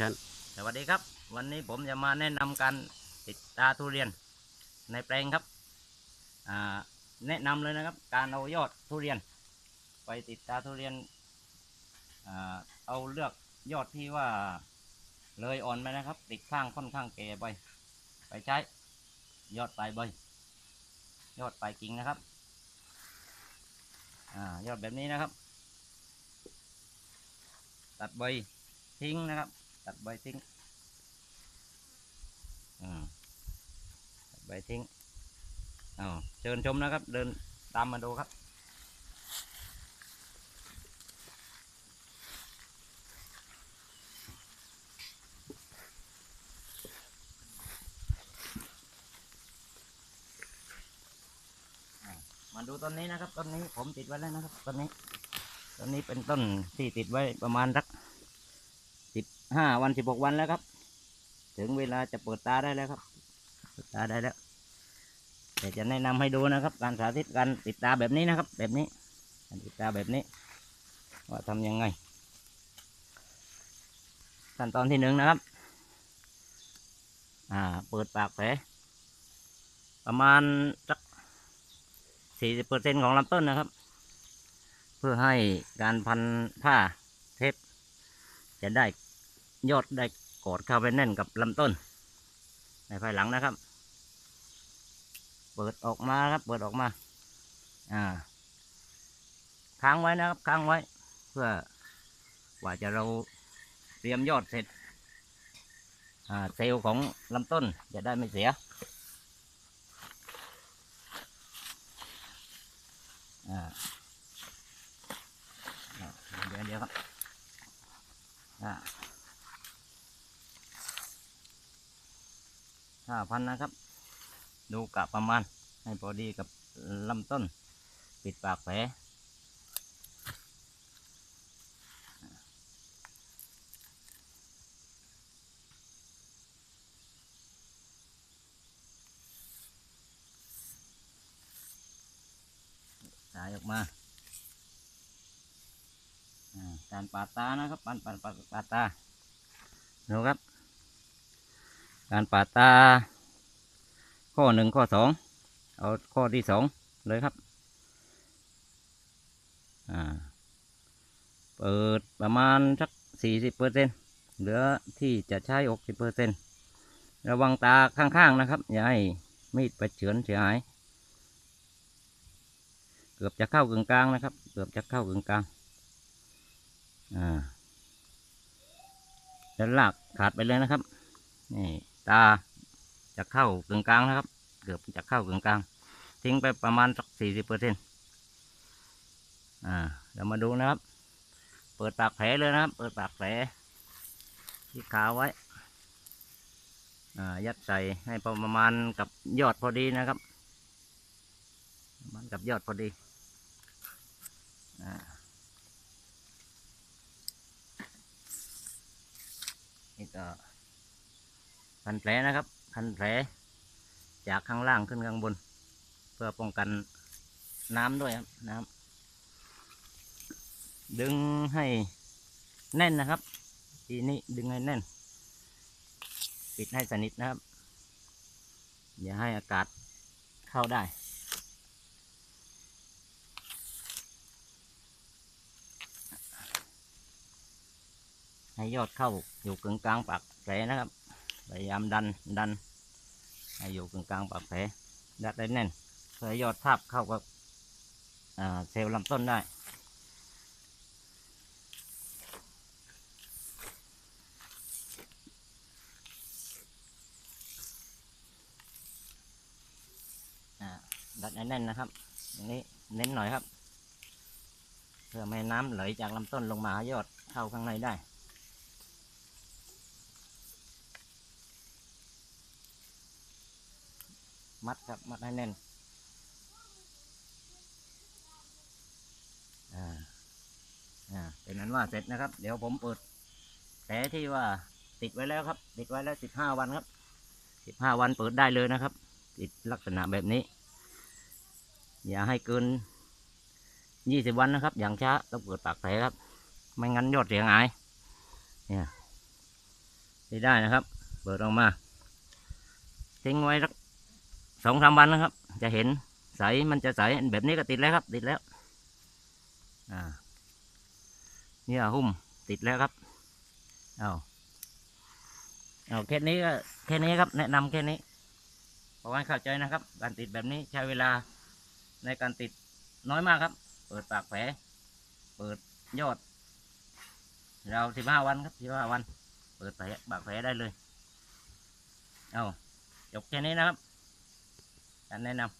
ชิญสวัสดีครับ วันนี้ผมจะมาแนะนำการติดตาทุเรียนในแปลงครับแนะนำเลยนะครับ การเอายอดทุเรียน ไปติดตาทุเรียนอเอาเลือกยอดที่ว่าเลยอ่อนไปนะครับ ติดข้างค่อนข้างแก่ไป ไปใช้ยอดปลายใบยอดปลายกิ่งนะครับอยอดแบบนี้นะครับ ตัดใบทิ้งนะครับ ตัดใบทิ้งอ่าตัดใบทิ้งอ้าเชิญชมนะครับ เดินตามมาดูครับมาดูต้นนี้นะครับต้นนี้ผมติดไว้แล้วนะครับต้นนี้ต้นนี้เป็นต้นที่ติดไว้ประมาณสัก ห้าวันสิบหกวันแล้วครับ ถึงเวลาจะเปิดตาได้แล้วครับ เปิดตาได้แล้วแต่จะแนะนำให้ดูนะครับ การสาธิตการติดตาแบบนี้นะครับ แบบนี้การติดตาแบบนี้ ว่าทำยังไง ขั้นตอนที่หนึ่งนะครับ อ่า เปิดปากแผลประมาณสักสี่สิบเปอร์เซ็นของลำต้นนะครับ เพื่อให้การพันผ้าเทปจะได้ ยอดได้กอดเข้าไปแน่นกับลำต้น ในภายหลังนะครับ เปิดออกมาครับ เปิดออกมา อ่า ค้างไว้นะครับ ค้างไว้ เพื่อว่าจะเราเตรียมยอดเสร็จ อ่า เซลล์ของลำต้นจะได้ไม่เสีย อ่าเดี๋ยวเดี๋ยวครับ อ่า ห้าพันนะครับ ดูกะประมาณให้พอดีกับลำต้น ปิดปากแผลสายออกมาการปาตานะครับปาดปาดปาตาดูครับ การปาดตา ข้อหนึ่งข้อสองเอาข้อที่สองเลยครับอ่าเปิดประมาณสักสี่สิบเปอร์เซ็นเหลือที่จะใช้หกสิบเปอร์เซ็นระวังตาข้างๆนะครับ อย่าให้มีดไปเฉือนเสียหาย เกือบจะเข้ากึ่งกลางนะครับ เกือบจะเข้ากึ่งกลางอ่าแล้วลากขาดไปเลยนะครับนี่ ตาจะเข้ากึ่งกลางนะครับ เกือบจะเข้ากึ่งกลาง ทิ้งไปประมาณสักสี่สิบเปอร์เซ็นต์อ่าเรามาดูนะครับ เปิดปากแผลเลยนะครับ เปิดปากแผลที่ขาไว้ อ่า ยัดใส่ให้ประมาณกับยอดพอดีนะครับประมันกับยอดพอดี อ่านี่ก็ พันแผลนะครับ พันแผลจากข้างล่างขึ้นข้างบน เพื่อป้องกันน้ำด้วยครับน้ำดึงให้แน่นนะครับ ทีนี้ดึงให้แน่น ปิดให้สนิทนะครับ อย่าให้อากาศเข้าได้ให้ยอดเข้าอยู่กึ่งกลางปากแผลนะครับ พยายามดันดันให้อยู่กึ่งกลางปากแผลดัดได้แน่นเพื่อยอดทาบเข้ากับเซลล์ลำต้นได้ดัดแน่นนะครับอย่างนี้เน้นหน่อยครับ เพื่อไม่ให้น้ำไหลจากลำต้นลงมายอดเข้าข้างในได้ มัดครับมัดให้แน่นอ่าอ่าเป็นนั้นว่าเสร็จนะครับ เดี๋ยวผมเปิดแผลที่ว่าติดไว้แล้วครับ ติดไว้แล้วสิบห้าวันครับสิบห้าวันเปิดได้เลยนะครับ ติดลักษณะแบบนี้ อย่าให้เกินยี่สิบวันนะครับ อย่างช้าต้องเปิดปากแผลครับ ไม่งั้นยอดเสียหายเนี่ยได้นะครับ เปิดออกมาทิ้งไว้สัก สองสามวันนะครับ จะเห็นใสมันจะใสแบบนี้ก็ติดแล้วครับ ติดแล้วอ่าเนี่ยหุ้มติดแล้วครับเอาเอาแค่นี้ก็แค่นี้ครับ แนะนำแค่นี้เพราะว่าเข้าใจนะครับ การติดแบบนี้ใช้เวลาในการติดน้อยมากครับ เปิดปากแผลเปิดยอด เราสิบห้าวันครับสิบห้าวัน เปิดแผลปากแผลได้เลย เอาจบแค่นี้นะครับ แนะนำ